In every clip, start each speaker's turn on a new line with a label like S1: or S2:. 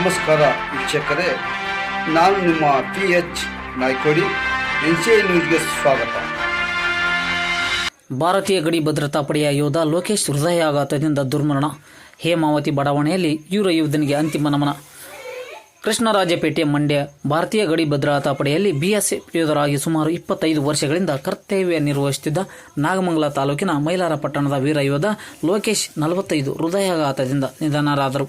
S1: ನಮಸ್ಕಾರ ವೀಕ್ಷಕರೇ, ನಾನು ನಿಮ್ಮ P H Naikodi N C I ನ್ಯೂಸ್ಗೆ ಸ್ವಾಗತ.
S2: ಭಾರತೀಯ ಗಡಿ ಭದ್ರತಾ ಪಡೆಯ ಯೋಧ ಲೋಕೇಶ್ ಹೃದಯಾಘಾತದಿಂದ ದುರ್ಮರಣ. ಹೇಮಾವತಿ ಬಡಾವಣೆಯಲ್ಲಿ ಯೂರ ಯೋಧನಿಗೆ ಅಂತಿಮ ನಮನ. ಕೃಷ್ಣರಾಜಪೇಟೆ ಮಂಡ್ಯ, ಭಾರತೀಯ ಗಡಿ ಭದ್ರತಾ ಪಡೆಯಲ್ಲಿ ಬಿಎಸ್ಎಫ್ ಯೋಧರಾಗಿ ಸುಮಾರು ಇಪ್ಪತ್ತೈದು ವರ್ಷಗಳಿಂದ ಕರ್ತವ್ಯ ನಿರ್ವಹಿಸುತ್ತಿದ್ದ ನಾಗಮಂಗಲ ತಾಲೂಕಿನ ಮೈಲಾರ ಪಟ್ಟಣದ ವೀರ ಯೋಧ ಲೋಕೇಶ್ ನಲವತ್ತೈದು ಹೃದಯಾಘಾತದಿಂದ ನಿಧನರಾದರು.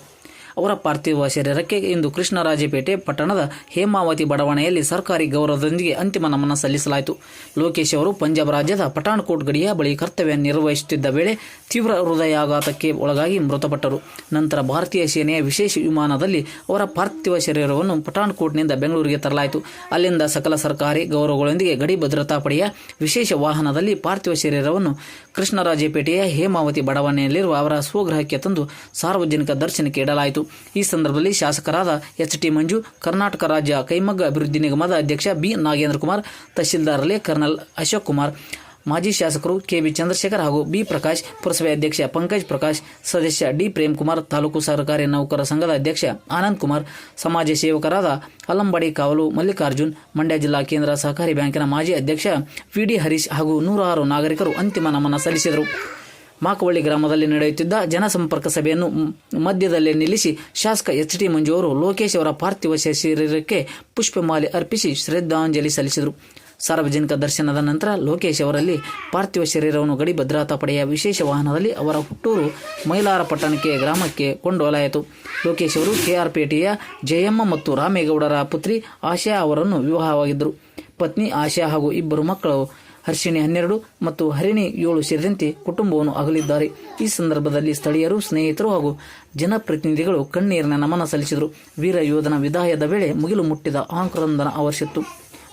S2: ಅವರ ಪಾರ್ಥಿವ ಶರೀರಕ್ಕೆ ಇಂದು ಕೃಷ್ಣರಾಜಪೇಟೆ ಪಟ್ಟಣದ ಹೇಮಾವತಿ ಬಡಾವಣೆಯಲ್ಲಿ ಸರ್ಕಾರಿ ಗೌರವದೊಂದಿಗೆ ಅಂತಿಮ ನಮನ ಸಲ್ಲಿಸಲಾಯಿತು. ಲೋಕೇಶ್ ಅವರು ಪಂಜಾಬ್ ರಾಜ್ಯದ ಪಠಾಣ್ಕೋಟ್ ಗಡಿಯ ಬಳಿ ಕರ್ತವ್ಯ ನಿರ್ವಹಿಸುತ್ತಿದ್ದ ವೇಳೆ ತೀವ್ರ ಹೃದಯಾಘಾತಕ್ಕೆ ಒಳಗಾಗಿ ಮೃತಪಟ್ಟರು. ನಂತರ ಭಾರತೀಯ ಸೇನೆಯ ವಿಶೇಷ ವಿಮಾನದಲ್ಲಿ ಅವರ ಪಾರ್ಥಿವ ಶರೀರವನ್ನು ಪಠಾಣ್ಕೋಟ್ನಿಂದ ಬೆಂಗಳೂರಿಗೆ ತರಲಾಯಿತು. ಅಲ್ಲಿಂದ ಸಕಲ ಸರ್ಕಾರಿ ಗೌರವಗಳೊಂದಿಗೆ ಗಡಿ ಭದ್ರತಾ ಪಡೆಯ ವಿಶೇಷ ವಾಹನದಲ್ಲಿ ಪಾರ್ಥಿವ ಶರೀರವನ್ನು ಕೃಷ್ಣರಾಜಪೇಟೆಯ ಹೇಮಾವತಿ ಬಡಾವಣೆಯಲ್ಲಿರುವ ಅವರ ಸ್ವಗೃಹಕ್ಕೆ ತಂದು ಸಾರ್ವಜನಿಕ ದರ್ಶನಕ್ಕೆ ಇಡಲಾಯಿತು. ಈ ಸಂದರ್ಭದಲ್ಲಿ ಶಾಸಕರಾದ ಎಚ್ ಟಿ ಮಂಜು, ಕರ್ನಾಟಕ ರಾಜ್ಯ ಕೈಮಗ್ಗ ಅಭಿವೃದ್ಧಿ ನಿಗಮದ ಅಧ್ಯಕ್ಷ ಬಿ. ನಾಗೇಂದ್ರ ಕುಮಾರ್ ತಹಶೀಲ್ದಾರ್ ಕರ್ನಲ್ ಅಶೋಕ್ ಕುಮಾರ್, ಮಾಜಿ ಶಾಸಕರು ಕೆಬಿ ಚಂದ್ರಶೇಖರ್ ಹಾಗೂ ಬಿ. ಪ್ರಕಾಶ್, ಪುರಸಭೆ ಅಧ್ಯಕ್ಷ ಪಂಕಜ್ ಪ್ರಕಾಶ್, ಸದಸ್ಯ ಡಿ. ಪ್ರೇಮ್ ಕುಮಾರ್ ತಾಲೂಕು ಸರ್ಕಾರಿ ನೌಕರ ಸಂಘದ ಅಧ್ಯಕ್ಷ ಆನಂದ್ ಕುಮಾರ್, ಸಮಾಜ ಸೇವಕರಾದ ಅಲ್ಲಂಬಡಿ ಕಾವಲು ಮಲ್ಲಿಕಾರ್ಜುನ್, ಮಂಡ್ಯ ಜಿಲ್ಲಾ ಕೇಂದ್ರ ಸಹಕಾರಿ ಬ್ಯಾಂಕಿನ ಮಾಜಿ ಅಧ್ಯಕ್ಷ ಪಿಡಿ ಹರೀಶ್ ಹಾಗೂ ನೂರಾರು ನಾಗರಿಕರು ಅಂತಿಮ ನಮನ ಸಲ್ಲಿಸಿದರು. ಮಾಕವಳ್ಳಿ ಗ್ರಾಮದಲ್ಲಿ ನಡೆಯುತ್ತಿದ್ದ ಜನಸಂಪರ್ಕ ಸಭೆಯನ್ನು ಮಧ್ಯದಲ್ಲಿ ನಿಲ್ಲಿಸಿ ಶಾಸಕ ಎಚ್ ಟಿ ಮಂಜು ಅವರು ಲೋಕೇಶ್ ಅವರ ಪಾರ್ಥಿವ ಶರೀರಕ್ಕೆ ಪುಷ್ಪಮಾಲೆ ಅರ್ಪಿಸಿ ಶ್ರದ್ಧಾಂಜಲಿ ಸಲ್ಲಿಸಿದರು. ಸಾರ್ವಜನಿಕ ದರ್ಶನದ ನಂತರ ಲೋಕೇಶ್ ಅವರಲ್ಲಿ ಪಾರ್ಥಿವ ಶರೀರವನ್ನು ಗಡಿ ಭದ್ರತಾ ಪಡೆಯ ವಿಶೇಷ ವಾಹನದಲ್ಲಿ ಅವರ ಹುಟ್ಟೂರು ಮೈಲಾರ ಪಟ್ಟಣಕ್ಕೆ ಗ್ರಾಮಕ್ಕೆ ಕೊಂಡೊಯ್ಯಲಾಯಿತು. ಲೋಕೇಶ್ ಅವರು ಕೆಆರ್ಪೇಟೆಯ ಜಯಮ್ಮ ಮತ್ತು ರಾಮೇಗೌಡರ ಪುತ್ರಿ ಆಶಾ ಅವರನ್ನು ವಿವಾಹವಾಗಿದ್ದರು. ಪತ್ನಿ ಆಶಾ ಹಾಗೂ ಇಬ್ಬರು ಮಕ್ಕಳು ಹರ್ಷಿಣಿ ಹನ್ನೆರಡು ಮತ್ತು ಹರಿಣಿ ಏಳು ಸೇರಿದಂತೆ ಕುಟುಂಬವನ್ನು ಅಗಲಿದ್ದಾರೆ. ಈ ಸಂದರ್ಭದಲ್ಲಿ ಸ್ಥಳೀಯರು, ಸ್ನೇಹಿತರು ಹಾಗೂ ಜನಪ್ರತಿನಿಧಿಗಳು ಕಣ್ಣೀರಿನ ನಮನ ಸಲ್ಲಿಸಿದರು. ವೀರ ಯೋಧನ ವಿದಾಯದ ವೇಳೆ ಮುಗಿಲು ಮುಟ್ಟಿದ ಆಕ್ರಂದನ ಆವರಿಸಿತ್ತು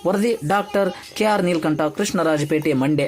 S2: ವರದಿ ಡಾಕ್ಟರ್ ಕೆಆರ್ ನೀಲಕಂಠ, ಕೃಷ್ಣರಾಜಪೇಟೆ, ಮಂಡ್ಯ.